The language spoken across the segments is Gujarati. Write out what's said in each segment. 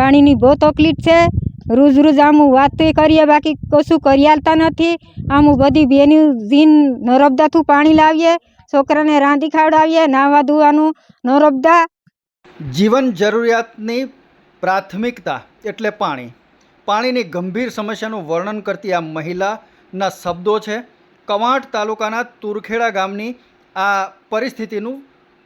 પાણીની બહુ તકલીફ છે. રોજ રોજ આમ વાત કરીએ, બાકી કશું કરી આલતા નથી. આમ બધી બેની જીન નરબદાથી પાણી લાવીએ, છોકરાને રાંધી ખાવડાવીએ નાહવા ધોવાનું, નરબદા. જીવન જરૂરિયાતની પ્રાથમિકતા એટલે પાણી. પાણીની ગંભીર સમસ્યાનું વર્ણન કરતી આ મહિલાના શબ્દો છે. કવાંટ તાલુકાના તુરખેડા ગામની આ પરિસ્થિતિનું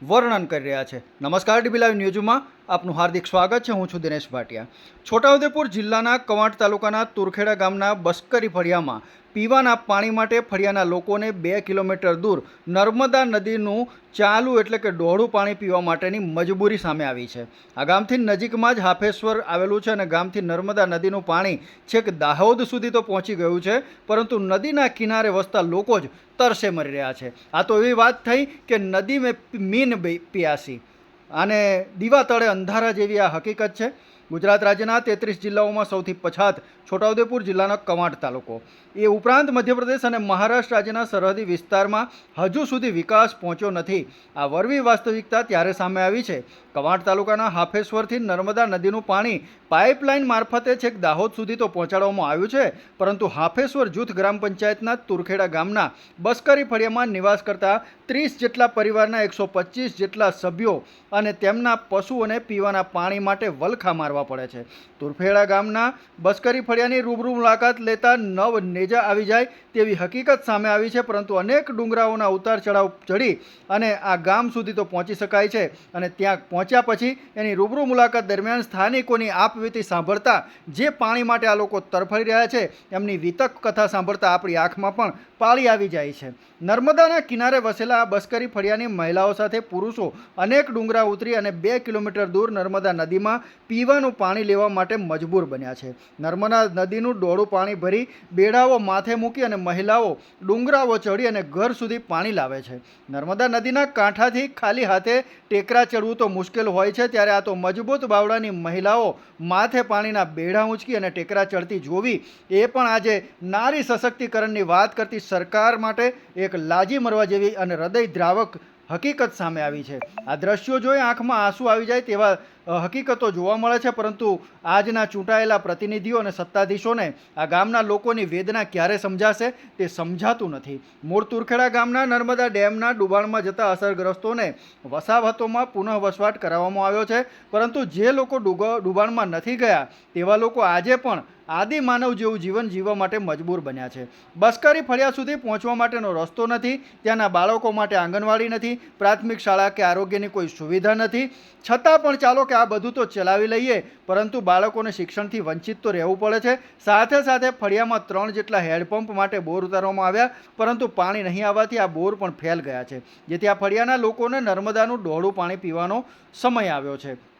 વર્ણન કરી રહ્યા છે. નમસ્કાર, ડીબી લાઈવ ન્યૂઝમાં આપનું હાર્દિક સ્વાગત છે. હું છું દિનેશ ભાટિયા. છોટાઉદેપુર જિલ્લાના કવાંટ તાલુકાના તુરખેડા ગામના બસ્કરી ફળિયામાં પીવાના પાણી માટે ફળિયાના લોકોને બે કિલોમીટર દૂર નર્મદા નદીનું ચાલુ એટલે કે ડોહળું પાણી પીવા માટેની મજબૂરી સામે આવી છે. આ ગામથી નજીકમાં જ હાફેશ્વર આવેલું છે અને ગામથી નર્મદા નદીનું પાણી છેક દાહોદ સુધી તો પહોંચી ગયું છે, પરંતુ નદીના કિનારે વસતા લોકો જ તરસે મરી રહ્યા છે. આ તો એવી વાત થઈ કે નદી મેં મીન પિયાસી. અને દીવા તળે અંધારા જેવી આ હકીકત છે. ગુજરાત રાજ્યના તેત્રીસ જિલ્લાઓમાં સૌથી પછાત છોટાઉદેપુર જિલ્લાનો કવાંટ તાલુકો. એ ઉપરાંત મધ્યપ્રદેશ અને મહારાષ્ટ્ર રાજ્યના સરહદી વિસ્તારમાં હજુ સુધી વિકાસ પહોંચ્યો નથી. આ વરવી વાસ્તવિકતા ત્યારે સામે આવી છે. કવાંટ તાલુકાના હાફેશ્વરથી નર્મદા નદીનું પાણી પાઇપલાઇન મારફતે છેક દાહોદ સુધી તો પહોંચાડવામાં આવ્યું છે, પરંતુ હાફેશ્વર જૂથ ગ્રામ પંચાયતના તુરખેડા ગામના બસ્કરી ફળિયામાં નિવાસ કરતા ત્રીસ જેટલા પરિવારના એકસો પચીસ જેટલા સભ્યો અને તેમના પશુઓને પીવાના પાણી માટે વલખા મારવા પડે છે. તુરફેડા ગામના બસ્કરી ફળિયાની રૂબરૂ મુલાકાત લેતા નવ નેજા આવી જાય તેવી હકીકત સામે આવી છે, પરંતુ અનેક ડુંગરાઓના ઉતાર ચઢાવ ચડી અને આ ગામ સુધી તો પહોંચી શકાય છે અને ત્યાં પહોંચ્યા પછી એની રૂબરૂ મુલાકાત દરમિયાન સ્થાનિકોની આપવીતી સાંભળતા જે પાણી માટે આ લોકો તરફડી રહ્યા છે, એમની વિતક કથા સાંભળતા આપણી આંખમાં પણ પાળી આવી જાય છે. નર્મદાના કિનારે વસેલા આ બસ્કરી ફળિયાની મહિલાઓ સાથે પુરુષો અનેક ડુંગરા ઉતરી અને બે કિલોમીટર દૂર નર્મદા નદીમાં પીવાનું પાણી લેવા માટે મજબૂર બન્યા છે. નર્મદા નદીનું ડોળું પાણી ભરી બેડાઓ માથે મૂકી અને મહિલાઓ ડુંગરાઓ ચડી અને ઘર સુધી પાણી લાવે છે. નર્મદા નદીના કાંઠાથી ખાલી હાથે ટેકરા ચડવું તો મુશ્કેલ હોય છે, ત્યારે આ તો મજબૂત બાવડાની મહિલાઓ માથે પાણીના બેડા ઊંચકી અને ટેકરા ચડતી જોવી, એ પણ આજે નારી સશક્તિકરણની વાત કરતી સરકાર માટે એક લાજી મરવા જેવી અને હૃદય દ્રાવક હકીકત સામે આવી છે. આ દ્રશ્યો જોઈ આંખમાં આંસુ આવી જાય તેવા હકીકતો જોવા મળે છે, પરંતુ આજના ચૂંટાયેલા પ્રતિનિધિઓ અને સત્તાધીશોને આ ગામના લોકોની વેદના ક્યારે સમજાશે તે સમજાતું નથી. મૂળ તુરખેડા ગામના નર્મદા ડેમના ડુબાણમાં જતા અસરગ્રસ્તોને વસાવતોમાં પુનઃ વસવાટ કરાવવામાં આવ્યો છે, પરંતુ જે લોકો ડુબાણમાં નથી ગયા તેવા લોકો આજે પણ આદિ માનવ જેવું જીવન જીવવા માટે મજબૂર બન્યા છે. બસ્કરી ફળિયા સુધી પહોંચવા માટેનો રસ્તો નથી, ત્યાંના બાળકો માટે આંગણવાડી નથી, પ્રાથમિક શાળા કે આરોગ્યની કોઈ સુવિધા નથી. છતાં પણ ચાલો કે આ બધું તો ચલાવી લઈએ, પરંતુ બાળકોને શિક્ષણથી વંચિત તો રહેવું પડે છે. સાથે સાથે ફળિયામાં ત્રણ જેટલા હેન્ડપંપ માટે બોર ઉતારવામાં આવ્યા, પરંતુ પાણી નહીં આવવાથી આ બોર પણ ફેલ ગયા છે. જેથી આ ફળિયાના લોકોને નર્મદાનું ડોળું પાણી પીવાનો સમય આવ્યો છે.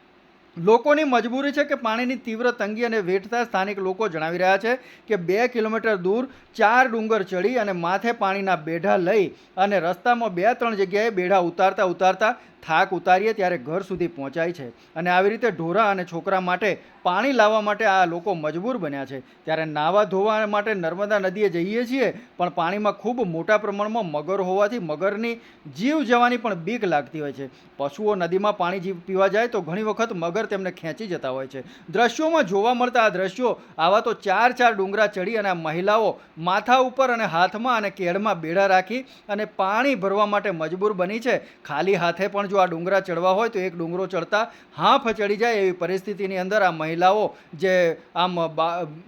લોકોની મજબૂરી છે કે પાણીની તીવ્ર તંગી અને વેઠતા સ્થાનિક લોકો જણાવી રહ્યા છે કે બે કિલોમીટર દૂર ચાર ડુંગર ચડી અને માથે પાણીના બેઢા લઈ અને રસ્તામાં બે ત્રણ જગ્યાએ બેઢા ઉતારતા ઉતારતા થાક ઉતારીએ ત્યારે ઘર સુધી પહોંચાય છે. અને આવી રીતે ઢોરા અને છોકરા માટે પાણી લાવવા માટે આ લોકો મજબૂર બન્યા છે. ત્યારે નાવા ધોવા માટે નર્મદા નદીએ જઈએ છીએ, પણ પાણીમાં ખૂબ મોટા પ્રમાણમાં મગર હોવાથી મગરની જીવ જવાની પણ બીક લાગતી હોય છે. પશુઓ નદીમાં પાણી જીવ પીવા જાય તો ઘણી વખત મગર તેમને ખેંચી જતા હોય છે. દ્રશ્યોમાં જોવા મળતા આ દ્રશ્યો આવા તો ચાર ચાર ડુંગરા ચડી અને મહિલાઓ માથા ઉપર અને હાથમાં અને કેળમાં બેડા રાખી અને પાણી ભરવા માટે મજબૂર બની છે. ખાલી હાથે પણ જો આ ડુંગરા ચડવા હોય તો એક ડુંગરો ચડતા હાંફ ચડી જાય એવી પરિસ્થિતિની અંદર આ મહિલાઓ જે આમ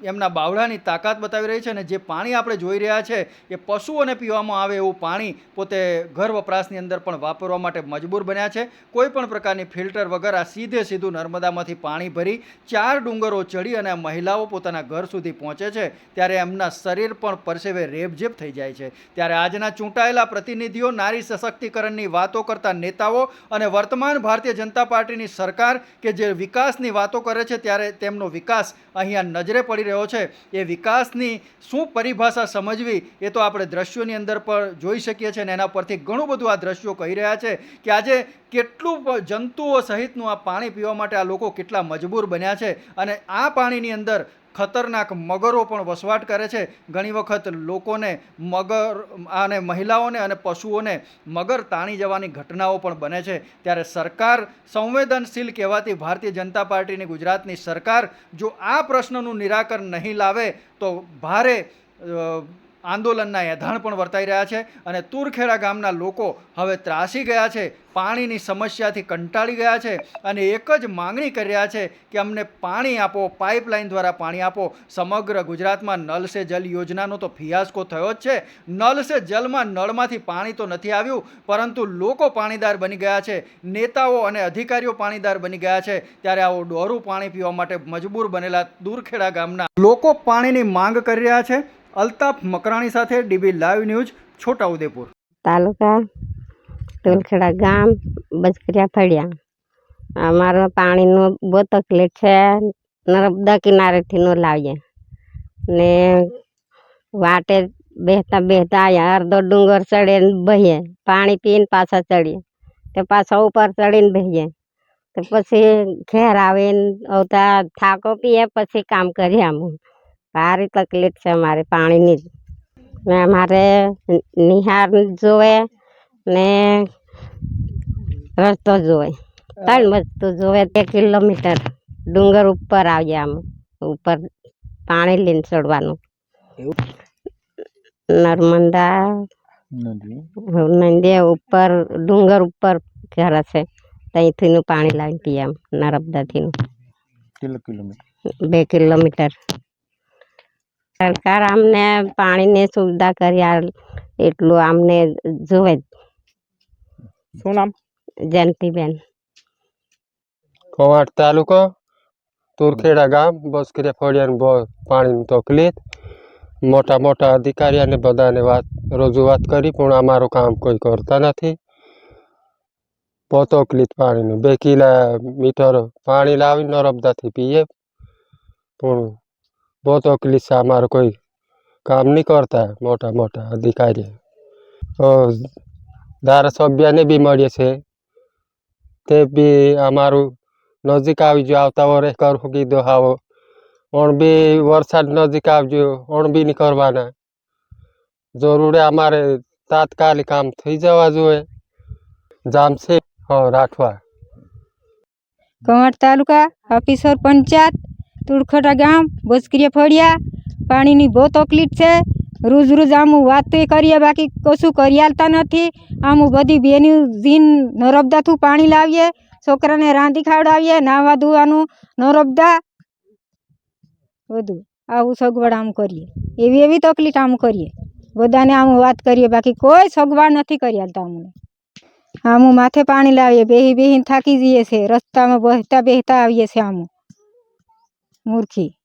એમના બાવળાની તાકાત બતાવી રહી છે અને જે પાણી આપણે જોઈ રહ્યા છે એ પશુઓને પીવામાં આવે એવું પાણી પોતે ઘર વપરાશની અંદર પણ વાપરવા માટે મજબૂર બન્યા છે. કોઈ પણ પ્રકારની ફિલ્ટર વગર આ સીધે સીધું નર્મદામાંથી પાણી ભરી ચાર ડુંગરો ચડી અને મહિલાઓ પોતાના ઘર સુધી પહોંચે છે ત્યારે એમના શરીર પણ પરસેવે રેબઝેબ થઈ જાય છે. ત્યારે આજના ચૂંટાયેલા પ્રતિનિધિઓ નારી સશક્તિકરણની વાતો કરતા નેતાઓ અને વર્તમાન ભારતીય જનતા પાર્ટીની સરકાર કે જે વિકાસની વાતો કરે છે ત્યારે તેમનો વિકાસ અહીંયા નજરે પડી રહ્યો છે. એ વિકાસની શું પરિભાષા સમજવી એ તો આપણે દ્રશ્યોની અંદર પણ જોઈ શકીએ છીએ અને એના પરથી ઘણું બધું આ દ્રશ્યો કહી રહ્યા છે કે આજે કેટલું જંતુઓ સહિતનું આ પાણી પીવા માટે આ લોકો કેટલા મજબૂર બન્યા છે અને આ પાણીની અંદર ખતરનાક મગરો પણ વસવાટ કરે છે. ઘણી વખત લોકોને મગર અને મહિલાઓને અને પશુઓને મગર તાણી જવાની ઘટનાઓ પણ બને છે. ત્યારે સરકાર સંવેદનશીલ કહેવાતી ભારતીય જનતા પાર્ટીની ગુજરાતની સરકાર જો આ પ્રશ્નનું નિરાકરણ નહીં લાવે તો ભારે આંદોલનના એધાણ પણ વર્તાઈ રહ્યા છે અને તુરખેડા ગામના લોકો હવે ત્રાસી ગયા છે, પાણીની સમસ્યાથી કંટાળી ગયા છે અને એક જ માંગણી કરી રહ્યા છે કે અમને પાણી આપો, પાઇપલાઇન દ્વારા પાણી આપો. સમગ્ર ગુજરાતમાં નલ સે જલ યોજનાનો તો ફિયાસ્કો થયો જ છે. નલ સે જલમાં નળમાંથી પાણી તો નથી આવ્યું, પરંતુ લોકો પાણીદાર બની ગયા છે. નેતાઓ અને અધિકારીઓ પાણીદાર બની ગયા છે. ત્યારે આવો ડોરું પાણી પીવા માટે મજબૂર બનેલા દૂરખેડા ગામના લોકો પાણીની માંગ કરી રહ્યા છે. અલ્તાફ મકરાણી સાથે DB live news, Chhotaudepur. Taluka Tolkheda ગામ, બજકરિયા ફળિયા. અમારો પાણીનો બહુ તકલીફ છે નર્મદા કિનારેથી નો લાવીએ. ને વાટે બેહતા બેહતા અહીંયા અડધો ડુંગર ચડીને બહીએ, પાણી પીને પાછા ચડીએ. તે પાછા ઉપર ચડીને બહીએ. તો પછી ઘેર આવીને આવતા થાકો પીએ, પછી કામ કરીએ આમ. ભારી તકલીફ છે અમારે પાણીની. ને અમારે નિહાર જોવે ને રસ્તો જોવે. ત્રણ વસ્તુ જોવે તે કિલોમીટર ડુંગર ઉપર આવ્યા આમ ઉપર પાણી લઈને ચડવાનું. નર્મદા નદી. ઉપર ડુંગર ઉપર ઘર છે ત્યાંથી પાણી લાવીને પીએ આમ નર્મદાથી કેટલો કિલોમીટર? બે કિલોમીટર. સરકાર અમને પાણીની સુવિધા કરી એટલું અમને જોવે. શું નામ? જયંતિબેન. કવાંટ તાલુકો તુરખેડા ગામ બસકરિયા ફળિયાની બહુ પાણીની તકલીફ. મોટા મોટા અધિકારીઓને બધાને વાત રજૂઆત કરી પણ અમારું કામ કોઈ કરતા નથી. બહુ તકલીફ પાણીની. બે કિલોમીટર પાણી લાવી નર્મદાથી પીએ. પણ બહુ તકલીફ છે અમારું કોઈ કામ નહીં કરતા મોટા મોટા અધિકારી અ, ધારાસભ્યને બી મળીએ છે તે બી અમારું નજીક આવી ગયો આવતા વરે કરવું કીધું આવો ઓણ બી વરસાદ નજીક આવજો ઓણ બી નહીં કરવાના જરૂરી અમારે તાત્કાલિક કામ થઈ જવા જોઈએ જામશે હા રાઠવા કવાંટ તાલુકા ઓફિસર પંચાયત તુળખટા ગામ બોસકરિયા ફળિયા, પાણીની બહુ તકલીફ છે. રોજ રોજ આમ વાતો કરીએ, બાકી કશું કરી આલતા નથી. આમ બધી બેની જીન નરબદાથું પાણી લાવીએ, છોકરાને રાંધી ખાવડાવીએ નાહવા ધોવાનું, નરબદા, બધું. આવું સગવડ આમ કરીએ. એવી એવી તકલીફ આમ કરીએ. બધાને આમ વાત કરીએ, બાકી કોઈ સગવડ નથી કરી આલતા અમને. આમ માથે પાણી લાવીએ, બેહી બેહીને થાકી જઈએ છે, રસ્તામાં બહેતા બહેતા આવીએ છે આમ. મૂર્ખી.